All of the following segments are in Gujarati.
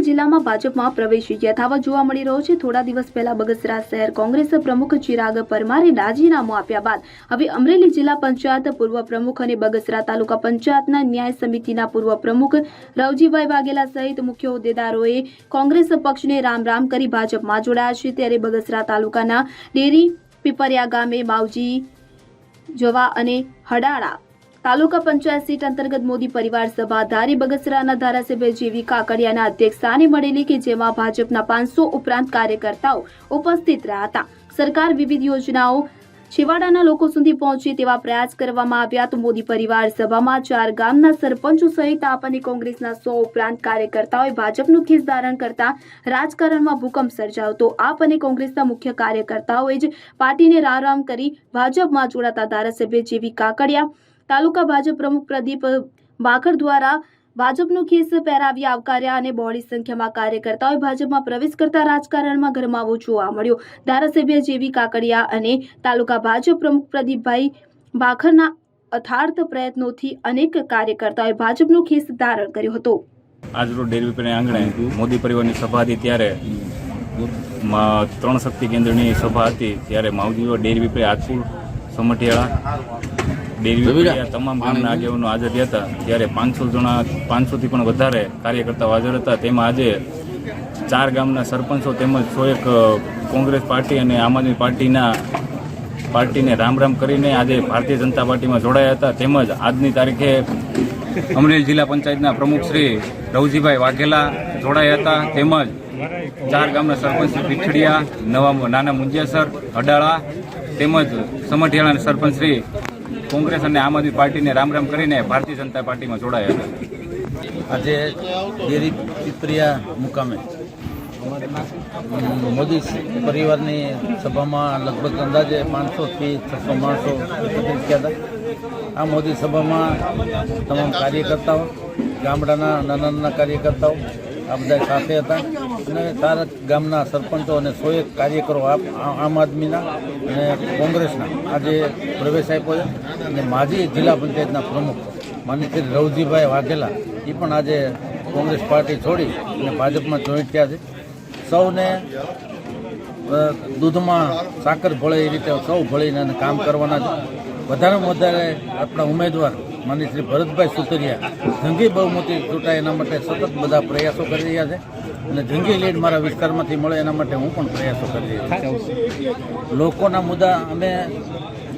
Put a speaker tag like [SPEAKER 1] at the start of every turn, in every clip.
[SPEAKER 1] અમરેલી જિલ્લામાં ભાજપમાં પ્રવેશ યથાવત જોવા મળી રહ્યો છે. થોડા દિવસ પહેલા બગસરા શહેર કોંગ્રેસ પ્રમુખ ચિરાગ પરમારે રાજીનામું આપ્યા બાદ હવે અમરેલી જિલ્લા પંચાયત પૂર્વ પ્રમુખ અને બગસરા તાલુકા પંચાયતના ન્યાય સમિતિના પૂર્વ પ્રમુખ રવજીભાઈ વાઘેલા સહિત મુખ્ય હોદ્દેદારોએ કોંગ્રેસ પક્ષને રામ રામ કરી ભાજપમાં જોડાયા છે. ત્યારે બગસરા તાલુકાના ડેરી પીપરિયા ગામે માવજી જવા અને હડાળા તાલુકા પંચાયત સીટ અંતર્ગત મોદી પરિવાર સભા ધારી બગસરાના ધારાસભ્ય જેવી કાકડિયાના અધ્યક્ષસ્થાને મળેલી કે જેમાં ભાજપના પાંચસો ઉપરાંત કાર્યકર્તાઓ ઉપસ્થિત રહ્યા હતા. સરકાર વિવિધ યોજનાઓ છેવાડાના લોકો સુધી પહોંચે તેવા પ્રયાસ કરવામાં આવ્યા તો મોદી પરિવાર સભામાં ચાર ગામના સરપંચો સહિત આપ અને કોંગ્રેસના સો ઉપરાંત કાર્યકર્તાઓએ ભાજપનું ખેસ ધારણ કરતા રાજકારણમાં ભૂકંપ સર્જાયો તો આપ અને કોંગ્રેસના મુખ્ય કાર્યકર્તાઓએ જ પાર્ટીને રામ કરી ભાજપમાં જોડાતા ધારાસભ્ય જેવી કાકડિયા તાલુકા ભાજપ પ્રમુખ પ્રદીપ બાકર દ્વારા ભાજપનું ખેસ પહેરાવી આવકાર્યા અને બહોળી સંખ્યામાં કાર્યકર્તાઓએ ભાજપમાં પ્રવેશ કરતા રાજકારણમાં ગરમાવો જોવા મળ્યો. ધારાસભ્ય જેવી કાકડિયા અને તાલુકા ભાજપ પ્રમુખ પ્રદીપભાઈ બાખરના અથાર્થ પ્રયત્નોથી અનેક કાર્યકર્તાઓએ ભાજપનો ખેસ ધારણ કર્યો હતો.
[SPEAKER 2] આજરોજ ડેરી આંગણે મોદી પરિવારની સભા હતી ત્યારે ત્રણ શક્તિ કેન્દ્રની સભા હતી. ત્યારે માવજીઓ ડેરી આજપુર સમઢિયાળા ડેરી તમામ ગામના આગેવાનો હાજર હતા. ત્યારે પાંચસો જણા પાંચસોથી પણ વધારે કાર્યકર્તાઓ હાજર હતા. તેમાં આજે ચાર ગામના સરપંચો તેમજ સો એક કોંગ્રેસ પાર્ટી અને આમ આદમી પાર્ટીના પાર્ટીને રામ રામ કરીને આજે ભારતીય જનતા પાર્ટીમાં જોડાયા હતા. તેમજ આજની તારીખે અમરેલી જિલ્લા પંચાયતના પ્રમુખ શ્રી રવજીભાઈ વાઘેલા જોડાયા હતા. તેમજ ચાર ગામના સરપંચ પીછડિયા નવા નાના મુંજિયાસર અડાળા તેમજ સમઢિયાળાના સરપંચ શ્રી કોંગ્રેસ અને આમ આદમી પાર્ટીને રામ રામ કરીને ભારતીય જનતા પાર્ટીમાં જોડાયા હતા
[SPEAKER 3] આજે ડેરી પીપરિયા મુકામે મોદી પરિવારની સભામાં લગભગ અંદાજે પાંચસોથી છસો માણસો ઉપસ્થિત થયા હતા. આ મોદી સભામાં તમામ કાર્યકર્તાઓ, ગામડાના નાના નાના કાર્યકર્તાઓ આ બધા સાથે હતા. અને તારક ગામના સરપંચો અને સો એક કાર્યકરો આમ આદમીના અને કોંગ્રેસના આજે પ્રવેશ આપ્યો છે. અને માજી જિલ્લા પંચાયતના પ્રમુખ માન્ય રવજીભાઈ વાઘેલા એ પણ આજે કોંગ્રેસ પાર્ટી છોડી અને ભાજપમાં જોઈન્ટ થયા છે. સૌને દૂધમાં સાકર ભળે એ રીતે સૌ ભળીને કામ કરવાના છે. વધારેમાં વધારે આપણા ઉમેદવાર માની શ્રી ભરતભાઈ સુતરિયા જંગી બહુમતી ચૂંટાય એના માટે સતત બધા પ્રયાસો કરી રહ્યા છે અને જંગી લીડ મારા વિસ્તારમાંથી મળે એના માટે હું પણ પ્રયાસો કરી રહ્યો છું. લોકોના મુદ્દા અમે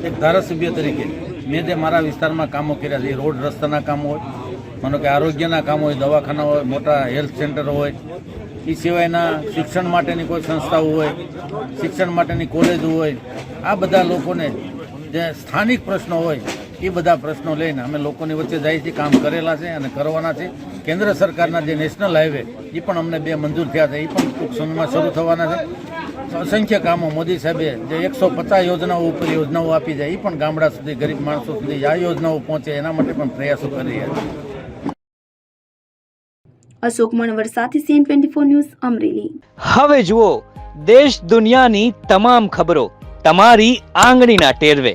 [SPEAKER 3] એક ધારાસભ્ય તરીકે મેં જે મારા વિસ્તારમાં કામો કર્યા છે, એ રોડ રસ્તાના કામો હોય, માનો કે આરોગ્યના કામો હોય, દવાખાના હોય, મોટા હેલ્થ સેન્ટર હોય, એ સિવાયના શિક્ષણ માટેની કોઈ સંસ્થાઓ હોય, શિક્ષણ માટેની કોલેજો હોય, આ બધા લોકોને જે સ્થાનિક પ્રશ્નો હોય એ બધા પ્રશ્નો લઈને અમે લોકોની વચ્ચે જાય છે કામ કરેલા છે અને કરવાના છે. કેન્દ્ર સરકારના જે નેશનલ હાઈવે એ પણ અમને બે મંજૂર થયા છે. એ પણ ટૂંક સમયમાં શરૂ થવાના છે. અસંખ્ય કામો મોદી સાહેબે જે એકસો પચાસ યોજનાઓ ઉપર યોજનાઓ આપી જાય એ પણ ગામડા સુધી ગરીબ માણસો સુધી આ યોજનાઓ પહોંચે એના માટે પણ પ્રયાસો કરી રહ્યા છે.
[SPEAKER 1] અશોક મણવર સાથે CN twenty four news Amreli.
[SPEAKER 4] હવે જુઓ દેશ દુનિયાની તમામ ખબરો તમારી આંગળીના ટેરવે.